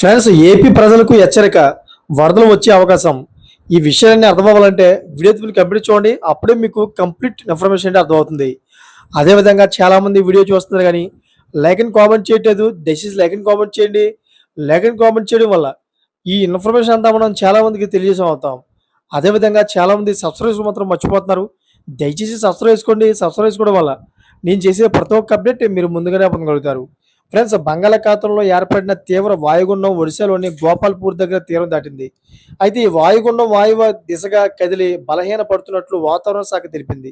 Friends AP ప్రజలకు హెచ్చరిక వరదలు వచ్చే అవకాశం. ఈ విషయాన్ని అర్థం అవ్వాలంటే వీడియో మీరు కంప్లీట్ చూడండి అప్పుడే మీకు కంప్లీట్ ఇన్ఫర్మేషన్ అంటే అర్థమవుతుంది. అదేవిధంగా చాలామంది వీడియో చూస్తున్నారు కానీ లైక్ అండ్ కామెంట్ చేయట్లేదు దయచేసి లైక్ అండ్ కామెంట్ చేయండి. లైక్ అండ్ కామెంట్ చేయడం వల్ల ఈ ఇన్ఫర్మేషన్ అంతా మనం చాలామందికి తెలియజేసాం అవుతాం. అదేవిధంగా చాలామంది సబ్స్క్రైబ్స్ మాత్రం మర్చిపోతున్నారు. దయచేసి సబ్స్క్రైబ్ చేసుకోండి. సబ్స్క్రైబ్ చేసుకోవడం వల్ల నేను చేసే ప్రతి ఒక్క అప్డేట్ మీరు ముందుగానే పొందగలుగుతారు. ఫ్రెండ్స్ బంగాళాఖాతంలో ఏర్పడిన తీవ్ర వాయుగుండం ఒడిశాలోని గోపాల్పూర్ దగ్గర తీరం దాటింది. అయితే ఈ వాయుగుండం వాయువ దిశగా కదిలి బలహీన పడుతున్నట్లు వాతావరణ శాఖ తెలిపింది.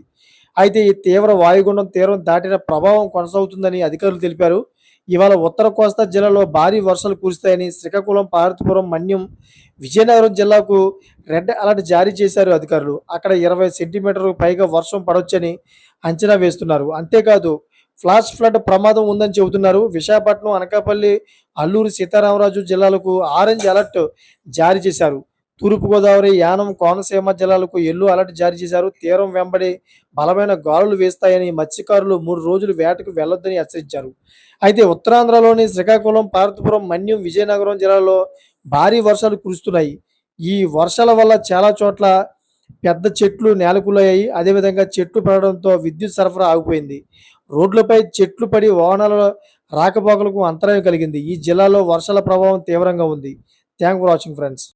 అయితే ఈ తీవ్ర వాయుగుండం తీరం దాటిన ప్రభావం కొనసాగుతుందని అధికారులు తెలిపారు. ఇవాళ ఉత్తర కోస్తా జిల్లాలో భారీ వర్షాలు కురుస్తాయని శ్రీకాకుళం పార్వతీపురం మన్యం విజయనగరం జిల్లాకు రెడ్ అలర్ట్ జారీ చేశారు అధికారులు. అక్కడ ఇరవై సెంటీమీటర్లకు పైగా వర్షం పడవచ్చని అంచనా వేస్తున్నారు. అంతేకాదు ఫ్లాష్ ఫ్లడ్ ప్రమాదం ఉందని చెబుతున్నారు. విశాఖపట్నం అనకాపల్లి అల్లూరు సీతారామరాజు జిల్లాలకు ఆరెంజ్ అలర్ట్ జారీ చేశారు. తూర్పుగోదావరి యానం కోనసీమ జిల్లాలకు ఎల్లో అలర్ట్ జారీ చేశారు. తీరం వెంబడి బలమైన గాలులు వేస్తాయని మత్స్యకారులు మూడు రోజులు వేటకు వెళ్ళొద్దని హెచ్చరించారు. అయితే ఉత్తరాంధ్రలోని శ్రీకాకుళం పార్వతీపురం మన్యం విజయనగరం జిల్లాలో భారీ వర్షాలు కురుస్తున్నాయి. ఈ వర్షాల వల్ల చాలా చోట్ల పెద్ద చెట్లు నేలకూలయ్యాయి అదేవిధంగా చెట్లు పడడంతో విద్యుత్ సరఫరా ఆగిపోయింది. రోడ్లపై చెట్లు పడి వాహనాల రాకపోకలకు అంతరాయం కలిగింది. ఈ జిల్లాలో వర్షాల ప్రభావం తీవ్రంగా ఉంది. Thank for watching friends